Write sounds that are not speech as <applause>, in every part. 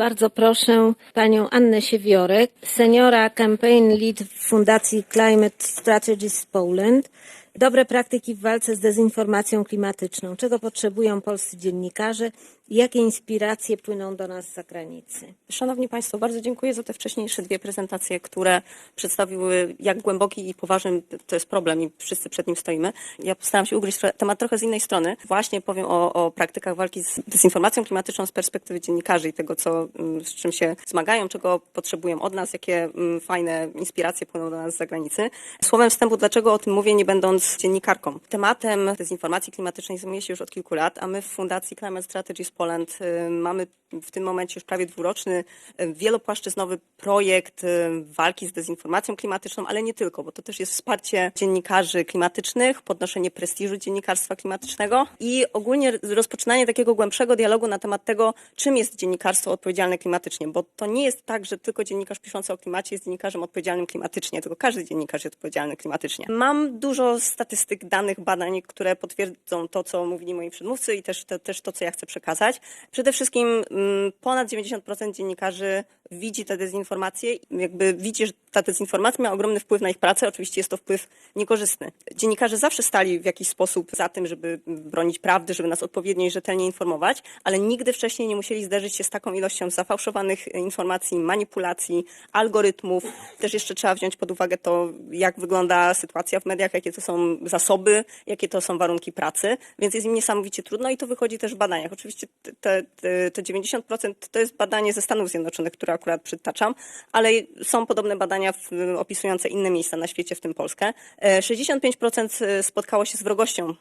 Bardzo proszę panią Annę Siewiorek, seniora campaign lead w Fundacji Climate Strategies Poland. Dobre praktyki w walce z dezinformacją klimatyczną. Czego potrzebują polscy dziennikarze jakie inspiracje płyną do nas z zagranicy? Szanowni Państwo, bardzo dziękuję za te wcześniejsze dwie prezentacje, które przedstawiły, jak głęboki i poważny to jest problem i wszyscy przed nim stoimy. Ja postaram się ugryźć temat trochę z innej strony. Właśnie powiem o, o praktykach walki z dezinformacją klimatyczną z perspektywy dziennikarzy i tego, co, mm, z czym się zmagają, czego potrzebują od nas, jakie mm, fajne inspiracje płyną do nas z zagranicy. Słowem wstępu, dlaczego o tym mówię, nie będąc dziennikarką. Tematem dezinformacji klimatycznej zajmuję się już od kilku lat, a my w Fundacji Climate Strategies Poland y, mamy w tym momencie już prawie dwuroczny, y, wielopłaszczyznowy projekt y, walki z dezinformacją klimatyczną, ale nie tylko, bo to też jest wsparcie dziennikarzy klimatycznych, podnoszenie prestiżu dziennikarstwa klimatycznego i ogólnie rozpoczynanie takiego głębszego dialogu na temat tego, czym jest dziennikarstwo odpowiedzialne klimatycznie, bo to nie jest tak, że tylko dziennikarz piszący o klimacie jest dziennikarzem odpowiedzialnym klimatycznie, tylko każdy dziennikarz jest odpowiedzialny klimatycznie. Mam dużo statystyk, danych, badań, które potwierdzą to, co mówili moi przedmówcy i też, to, też to, co ja chcę przekazać. Przede wszystkim mm, ponad 90% dziennikarzy widzi te dezinformacje, jakby widzi, że ta dezinformacja ma ogromny wpływ na ich pracę. Oczywiście jest to wpływ niekorzystny. Dziennikarze zawsze stali w jakiś sposób za tym, żeby bronić prawdy, żeby nas odpowiednio i rzetelnie informować, ale nigdy wcześniej nie musieli zderzyć się z taką ilością zafałszowanych informacji, manipulacji, algorytmów. Też jeszcze trzeba wziąć pod uwagę to, jak wygląda sytuacja w mediach, jakie to są zasoby, jakie to są warunki pracy, więc jest im niesamowicie trudno i to wychodzi też w badaniach. Oczywiście te, te, te 90% to jest badanie ze Stanów Zjednoczonych, które akurat przytaczam, ale są podobne badania w, opisujące inne miejsca na świecie, w tym Polskę. E, 65% spotkało się z wrogością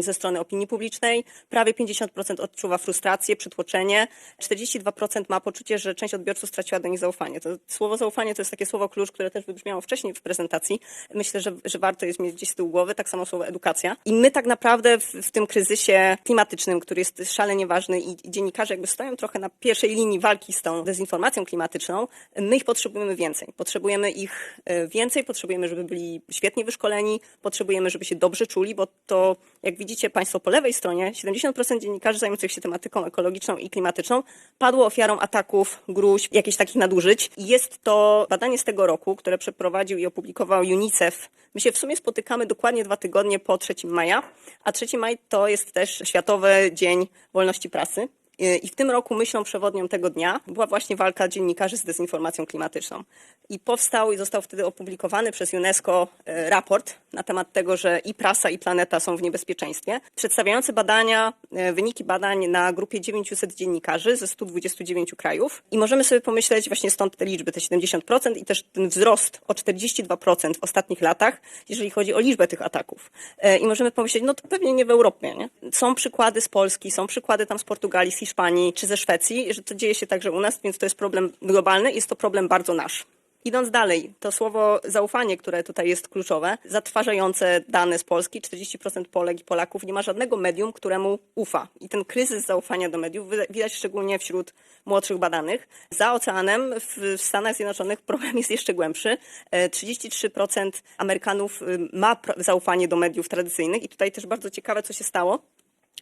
ze strony opinii publicznej, prawie 50% odczuwa frustrację, przytłoczenie, 42% ma poczucie, że część odbiorców straciła do nich zaufanie. To słowo zaufanie to jest takie słowo klucz, które też wybrzmiało wcześniej w prezentacji. Myślę, że, że warto jest mieć gdzieś z tyłu głowy, tak samo słowo edukacja. I my tak naprawdę w, w tym kryzysie klimatycznym, który jest szalenie ważny i dziennikarze jakby stoją trochę na pierwszej linii walki z tą dezinformacją klimatyczną, my ich potrzebujemy więcej. Potrzebujemy ich e, więcej, potrzebujemy, żeby byli świetnie wyszkoleni, potrzebujemy, żeby się dobrze czuli, bo to, jak widzicie Państwo po lewej stronie, 70% dziennikarzy zajmujących się tematyką ekologiczną i klimatyczną padło ofiarą ataków, gruźb, jakichś takich nadużyć. Jest to badanie z tego roku, które przeprowadził i opublikował UNICEF. My się w sumie spotykamy dokładnie dwa tygodnie po 3 maja, a 3 maj to jest też Światowy Dzień Wolności Prasy. I w tym roku myślą przewodnią tego dnia była właśnie walka dziennikarzy z dezinformacją klimatyczną. I powstał i został wtedy opublikowany przez UNESCO e, raport na temat tego, że i prasa, i planeta są w niebezpieczeństwie, przedstawiający badania, e, wyniki badań na grupie 900 dziennikarzy ze 129 krajów. I możemy sobie pomyśleć, właśnie stąd te liczby, te 70% i też ten wzrost o 42% w ostatnich latach, jeżeli chodzi o liczbę tych ataków. E, I możemy pomyśleć, no to pewnie nie w Europie. Nie? Są przykłady z Polski, są przykłady tam z Portugalii, z Hiszpanii czy ze Szwecji, że to dzieje się także u nas, więc to jest problem globalny, jest to problem bardzo nasz. Idąc dalej, to słowo zaufanie, które tutaj jest kluczowe, zatrważające dane z Polski, 40% Polek i Polaków nie ma żadnego medium, któremu ufa. I ten kryzys zaufania do mediów widać szczególnie wśród młodszych badanych. Za oceanem w Stanach Zjednoczonych problem jest jeszcze głębszy. E, 33% Amerykanów y, ma zaufanie do mediów tradycyjnych i tutaj też bardzo ciekawe, co się stało.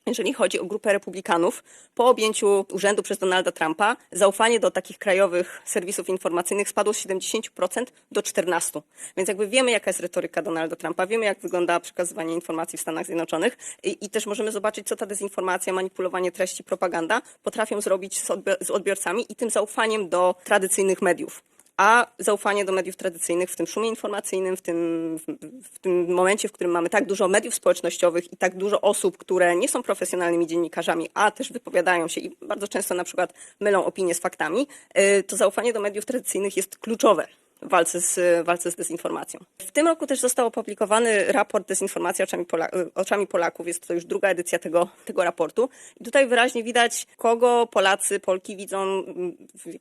Jeżeli chodzi o grupę republikanów, po objęciu urzędu przez Donalda Trumpa, zaufanie do takich krajowych serwisów informacyjnych spadło z 70% do 14%. Więc jakby wiemy, jaka jest retoryka Donalda Trumpa, wiemy, jak wygląda przekazywanie informacji w Stanach Zjednoczonych i, i też możemy zobaczyć, co ta dezinformacja, manipulowanie treści, propaganda potrafią zrobić z, odbi- z odbiorcami i tym zaufaniem do tradycyjnych mediów a zaufanie do mediów tradycyjnych w tym szumie informacyjnym, w tym, w, tym momencie, w którym mamy tak dużo mediów społecznościowych i tak dużo osób, które nie są profesjonalnymi dziennikarzami, a też wypowiadają się i bardzo często na przykład mylą opinie z faktami, y, to zaufanie do mediów tradycyjnych jest kluczowe walce z, walce z dezinformacją. W tym roku też został opublikowany raport Dezinformacja oczami, Pola, oczami Polaków. Jest to już druga edycja tego, tego raportu. I tutaj wyraźnie widać, kogo Polacy, Polki widzą w,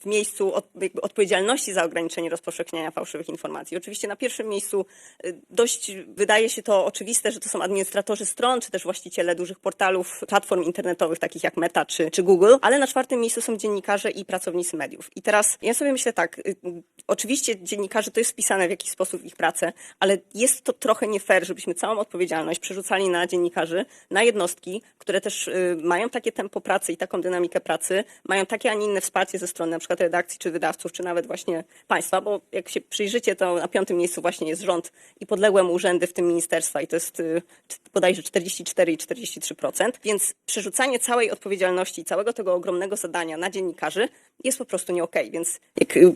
w miejscu od, odpowiedzialności za ograniczenie rozpowszechniania fałszywych informacji. Oczywiście na pierwszym miejscu y, dość wydaje się to oczywiste, że to są administratorzy stron, czy też właściciele dużych portalów, platform internetowych, takich jak Meta czy, czy Google, ale na czwartym miejscu są dziennikarze i pracownicy mediów. I teraz ja sobie myślę tak, y, Oczywiście dziennikarze to jest wpisane w jakiś sposób w ich pracę, ale jest to trochę nie fair, żebyśmy całą odpowiedzialność przerzucali na dziennikarzy, na jednostki, które też y, mają takie tempo pracy i taką dynamikę pracy, mają takie, a nie inne wsparcie ze strony na przykład redakcji, czy wydawców, czy nawet właśnie państwa, bo jak się przyjrzycie, to na piątym miejscu właśnie jest rząd i podległe mu urzędy, w tym ministerstwa i to jest y, bodajże 44 i 43%, więc przerzucanie całej odpowiedzialności, całego tego ogromnego zadania na dziennikarzy jest po prostu nie okej, więc jak y,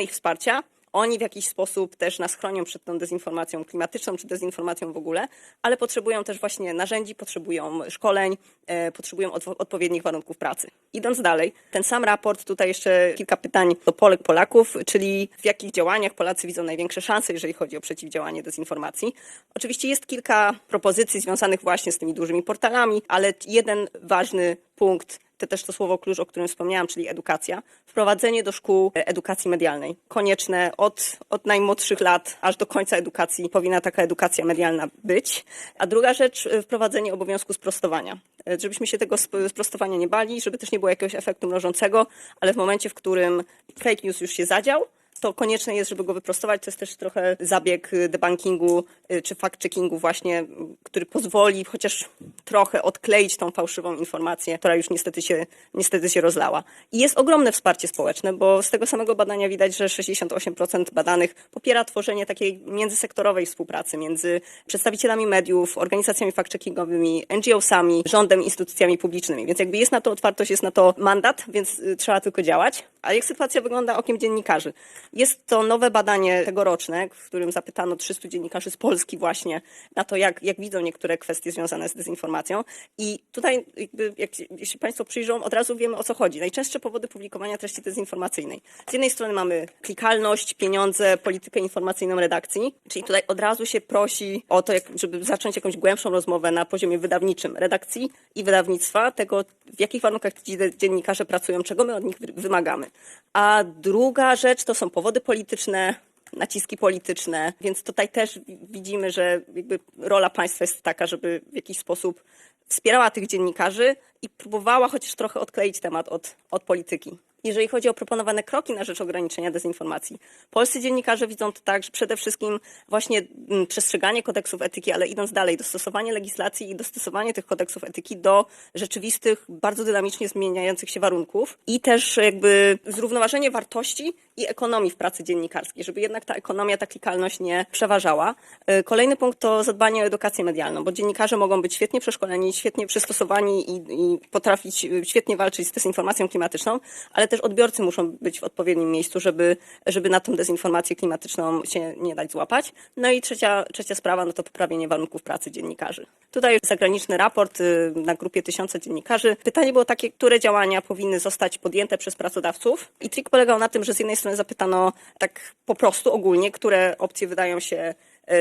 potrzebujemy ich wsparcia, oni w jakiś sposób też nas chronią przed tą dezinformacją klimatyczną czy dezinformacją w ogóle, ale potrzebują też właśnie narzędzi, potrzebują szkoleń, e, potrzebują odwo- odpowiednich warunków pracy. Idąc dalej, ten sam raport, tutaj jeszcze kilka pytań do Polek, Polaków, czyli w jakich działaniach Polacy widzą największe szanse, jeżeli chodzi o przeciwdziałanie dezinformacji. Oczywiście jest kilka propozycji związanych właśnie z tymi dużymi portalami, ale jeden ważny punkt to też to słowo klucz, o którym wspomniałam, czyli edukacja. Wprowadzenie do szkół e, edukacji medialnej. Konieczne od, od najmłodszych lat aż do końca edukacji powinna taka edukacja medialna być. A druga rzecz, e, wprowadzenie obowiązku sprostowania. E, Żebyśmy się tego sp- sprostowania nie bali, żeby też nie było jakiegoś efektu mrożącego, ale w momencie, w którym fake news już się zadział, to konieczne jest, żeby go wyprostować. To jest też trochę zabieg y, debunkingu y, czy fact-checkingu właśnie, y, który pozwoli chociaż trochę odkleić tą fałszywą informację, która już niestety się, niestety się rozlała. I jest ogromne wsparcie społeczne, bo z tego samego badania widać, że 68% badanych popiera tworzenie takiej międzysektorowej współpracy między przedstawicielami mediów, organizacjami fact-checkingowymi, NGO-sami, rządem, instytucjami publicznymi. Więc jakby jest na to otwartość, jest na to mandat, więc trzeba tylko działać. A jak sytuacja wygląda okiem dziennikarzy? Jest to nowe badanie tegoroczne, w którym zapytano 300 dziennikarzy z Polski właśnie na to, jak, jak widzą niektóre kwestie związane z dezinformacją. I tutaj, jakby, jak, jeśli Państwo przyjrzą, od razu wiemy o co chodzi. Najczęstsze powody publikowania treści dezinformacyjnej. Z jednej strony mamy klikalność, pieniądze, politykę informacyjną redakcji, czyli tutaj od razu się prosi o to, jak, żeby zacząć jakąś głębszą rozmowę na poziomie wydawniczym redakcji i wydawnictwa, tego w jakich warunkach ci dziennikarze pracują, czego my od nich wy- wymagamy. A druga rzecz to są powody polityczne, naciski polityczne, więc tutaj też wi- widzimy, że jakby rola państwa jest taka, żeby w jakiś sposób wspierała tych dziennikarzy i próbowała chociaż trochę odkleić temat od, od polityki. Jeżeli chodzi o proponowane kroki na rzecz ograniczenia dezinformacji, polscy dziennikarze widzą to tak, że przede wszystkim właśnie mm, przestrzeganie kodeksów etyki, ale idąc dalej, dostosowanie legislacji i dostosowanie tych kodeksów etyki do rzeczywistych, bardzo dynamicznie zmieniających się warunków i też jakby zrównoważenie wartości i ekonomii w pracy dziennikarskiej, żeby jednak ta ekonomia, ta klikalność nie przeważała. Y, Kolejny punkt to zadbanie o edukację medialną, bo dziennikarze mogą być świetnie przeszkoleni, świetnie przystosowani i, i potrafić y, świetnie walczyć z dezinformacją klimatyczną, ale też odbiorcy muszą być w odpowiednim miejscu, żeby, żeby na tą dezinformację klimatyczną się nie dać złapać. No i trzecia, trzecia sprawa, no to poprawienie warunków pracy dziennikarzy. Tutaj zagraniczny raport y, na grupie tysiące dziennikarzy. Pytanie było takie, które działania powinny zostać podjęte przez pracodawców. I trik polegał na tym, że z jednej strony zapytano tak po prostu ogólnie, które opcje wydają się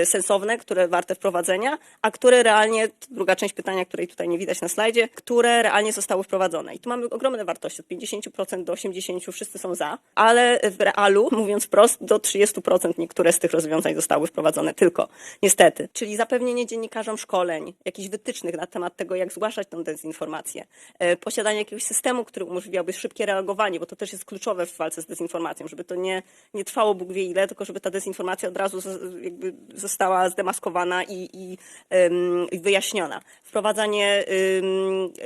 sensowne, które warte wprowadzenia, a które realnie, druga część pytania, której tutaj nie widać na slajdzie, które realnie zostały wprowadzone. I tu mamy ogromne wartości, od 50% do 80% wszyscy są za, ale w realu, <laughs> mówiąc wprost, do 30% niektóre z tych rozwiązań zostały wprowadzone tylko, niestety. Czyli zapewnienie dziennikarzom szkoleń, jakichś wytycznych na temat tego, jak zgłaszać tę dezinformację, e, posiadanie jakiegoś systemu, który umożliwiałby szybkie reagowanie, bo to też jest kluczowe w walce z dezinformacją, żeby to nie, nie trwało Bóg wie ile, tylko żeby ta dezinformacja od razu jakby została zdemaskowana i, i, wyjaśniona. Wprowadzanie,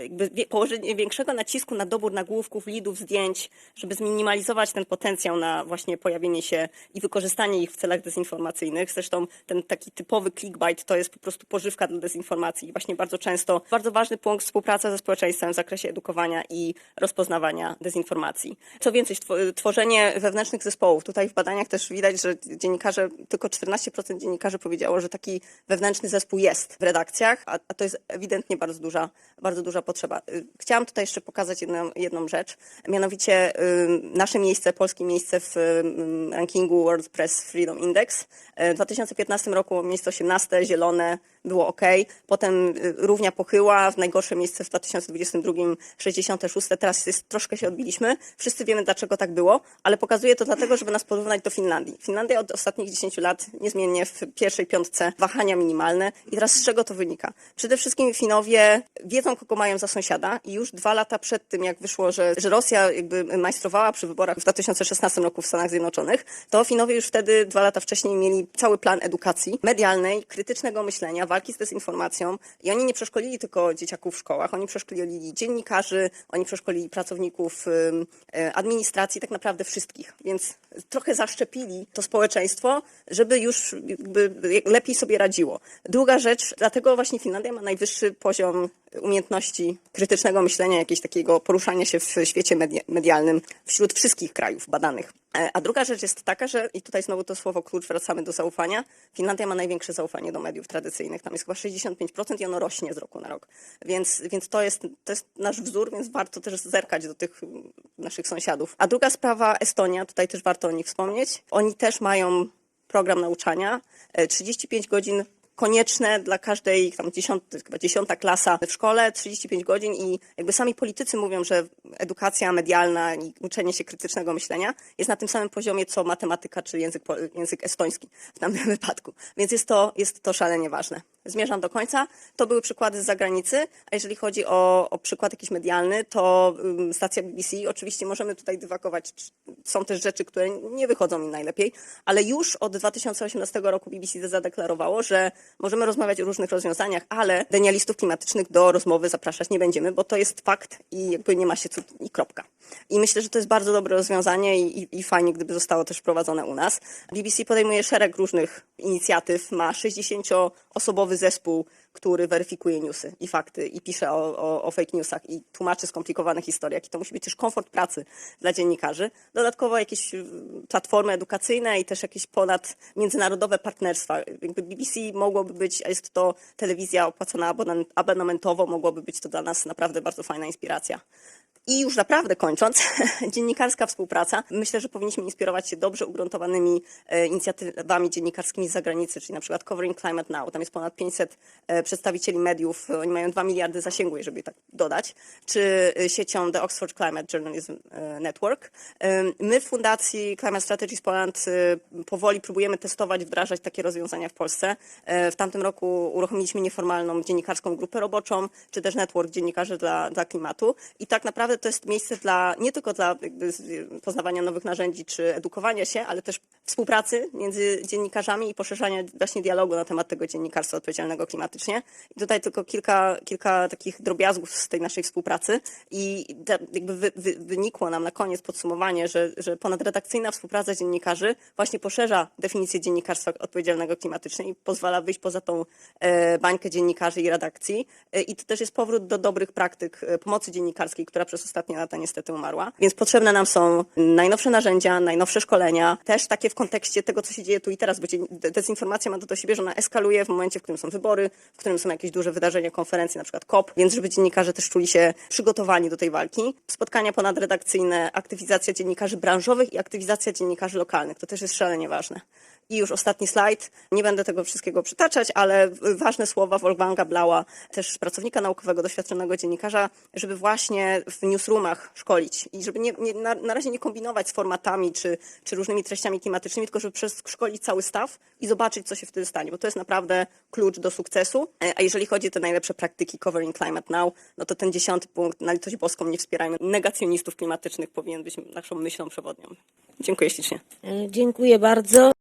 jakby położenie większego nacisku na dobór nagłówków, lidów, zdjęć, żeby zminimalizować ten potencjał na właśnie pojawienie się i wykorzystanie ich w celach dezinformacyjnych. Zresztą ten taki typowy clickbait to jest po prostu pożywka dla dezinformacji. I właśnie bardzo często, bardzo ważny punkt, współpraca ze społeczeństwem w zakresie edukowania i rozpoznawania dezinformacji. Co więcej, tworzenie wewnętrznych zespołów. Tutaj w badaniach też widać, że dziennikarze, tylko 14% dziennikarzy powiedziało, że taki wewnętrzny zespół jest w redakcjach, a, a to jest ewidentnie bardzo duża, bardzo duża potrzeba. Y, Chciałam tutaj jeszcze pokazać jedną, jedną rzecz, mianowicie y, nasze miejsce, polskie miejsce w y, rankingu World Press Freedom Index. Y, W 2015 roku miejsce 18, zielone, było ok. Potem y, równia pochyła, w najgorsze miejsce w 2022 66, teraz jest, troszkę się odbiliśmy. Wszyscy wiemy, dlaczego tak było, ale pokazuje to dlatego, żeby nas porównać do Finlandii. Finlandia od ostatnich 10 lat niezmiennie w pierwszej piątce wahania minimalne. I teraz z czego to wynika? Przede wszystkim Finowie wiedzą, kogo mają za sąsiada i już dwa lata przed tym, jak wyszło, że, że Rosja jakby majstrowała przy wyborach w 2016 roku w Stanach Zjednoczonych, to Finowie już wtedy, dwa lata wcześniej, mieli cały plan edukacji medialnej, krytycznego myślenia, walki z dezinformacją i oni nie przeszkolili tylko dzieciaków w szkołach, oni przeszkolili dziennikarzy, oni przeszkolili pracowników e, administracji, tak naprawdę wszystkich. Więc trochę zaszczepili to społeczeństwo, żeby już lepiej sobie radziło. Druga rzecz, dlatego właśnie Finlandia ma najwyższy poziom umiejętności krytycznego myślenia, jakiegoś takiego poruszania się w świecie media- medialnym wśród wszystkich krajów badanych. E, A druga rzecz jest taka, że i tutaj znowu to słowo klucz, wracamy do zaufania. Finlandia ma największe zaufanie do mediów tradycyjnych. Tam jest chyba 65% i ono rośnie z roku na rok. Więc, więc to, jest, to jest nasz wzór, więc warto też zerkać do tych naszych sąsiadów. A druga sprawa, Estonia, tutaj też warto o nich wspomnieć. Oni też mają program nauczania, e, 35 godzin konieczne dla każdej tam dziesiąty, dziesiąta klasa w szkole, 35 godzin i jakby sami politycy mówią, że edukacja medialna i uczenie się krytycznego myślenia jest na tym samym poziomie, co matematyka czy język, język estoński w tamtym <laughs> wypadku. Więc jest to, jest to szalenie ważne. Zmierzam do końca. To były przykłady z zagranicy, a jeżeli chodzi o, o przykład jakiś medialny, to ym, stacja BBC, oczywiście możemy tutaj dywakować, czy- są też rzeczy, które nie wychodzą im najlepiej, ale już od 2018 roku BBC zadeklarowało, że możemy rozmawiać o różnych rozwiązaniach, ale denialistów klimatycznych do rozmowy zapraszać nie będziemy, bo to jest fakt i jakby nie ma się cud i kropka. I myślę, że to jest bardzo dobre rozwiązanie i, i, i fajnie, gdyby zostało też wprowadzone u nas. BBC podejmuje szereg różnych inicjatyw, ma 60-osobowy zespół, który weryfikuje newsy i fakty i pisze o, o, o fake newsach i tłumaczy skomplikowane historie, jaki to musi być też komfort pracy dla dziennikarzy. Dodatkowo jakieś y, platformy edukacyjne i też jakieś ponad międzynarodowe partnerstwa. Jakby BBC mogłoby być, a jest to telewizja opłacona abonen- abonamentowo, mogłoby być to dla nas naprawdę bardzo fajna inspiracja. I już naprawdę kończąc, <laughs> dziennikarska współpraca. Myślę, że powinniśmy inspirować się dobrze ugruntowanymi e, inicjatywami dziennikarskimi z zagranicy, czyli na przykład Covering Climate Now. Tam jest ponad 500 e, przedstawicieli mediów. Oni mają 2 miliardy zasięgu, jeżeli tak dodać. Czy e, siecią The Oxford Climate Journalism Network. My w Fundacji Climate Strategies Poland powoli próbujemy testować, wdrażać takie rozwiązania w Polsce. W tamtym roku uruchomiliśmy nieformalną dziennikarską grupę roboczą, czy też network dziennikarzy dla, dla klimatu. I tak naprawdę to jest miejsce dla, nie tylko dla poznawania nowych narzędzi, czy edukowania się, ale też współpracy między dziennikarzami i poszerzania właśnie dialogu na temat tego dziennikarstwa odpowiedzialnego klimatycznie. I tutaj tylko kilka, kilka takich drobiazgów z tej naszej współpracy i jakby wy, wy, wynikło nam na koniec podsumowanie, że, że ponadredakcyjna współpraca dziennikarzy właśnie poszerza definicję dziennikarstwa odpowiedzialnego klimatycznie i pozwala wyjść poza tą e, bańkę dziennikarzy i redakcji. E, I to też jest powrót do dobrych praktyk e, pomocy dziennikarskiej, która przez ostatnie lata niestety umarła. Więc potrzebne nam są najnowsze narzędzia, najnowsze szkolenia, też takie w kontekście tego, co się dzieje tu i teraz, bo dezinformacja ma to do siebie, że ona eskaluje w momencie, w którym są wybory, w którym są jakieś duże wydarzenia, konferencje, na przykład COP, więc żeby dziennikarze też czuli się przygotowani do tej walki. Spotkania ponadredakcyjne, aktywizacja dziennikarzy branżowych i aktywizacja dziennikarzy lokalnych. To też jest szalenie ważne. I już ostatni slajd. Nie będę tego wszystkiego przytaczać, ale ważne słowa Wolfganga Blaua, też pracownika naukowego, doświadczonego dziennikarza, żeby właśnie w newsroomach szkolić i żeby nie, nie, na, na razie nie kombinować z formatami czy, czy różnymi treściami klimatycznymi, tylko żeby przeszkolić cały staw i zobaczyć, co się wtedy stanie, bo to jest naprawdę klucz do sukcesu. E, A jeżeli chodzi o te najlepsze praktyki Covering Climate Now, no to ten dziesiąty punkt, na litość boską, nie wspierajmy negacjonistów klimatycznych, powinien być naszą myślą przewodnią. Dziękuję ślicznie. E, Dziękuję bardzo.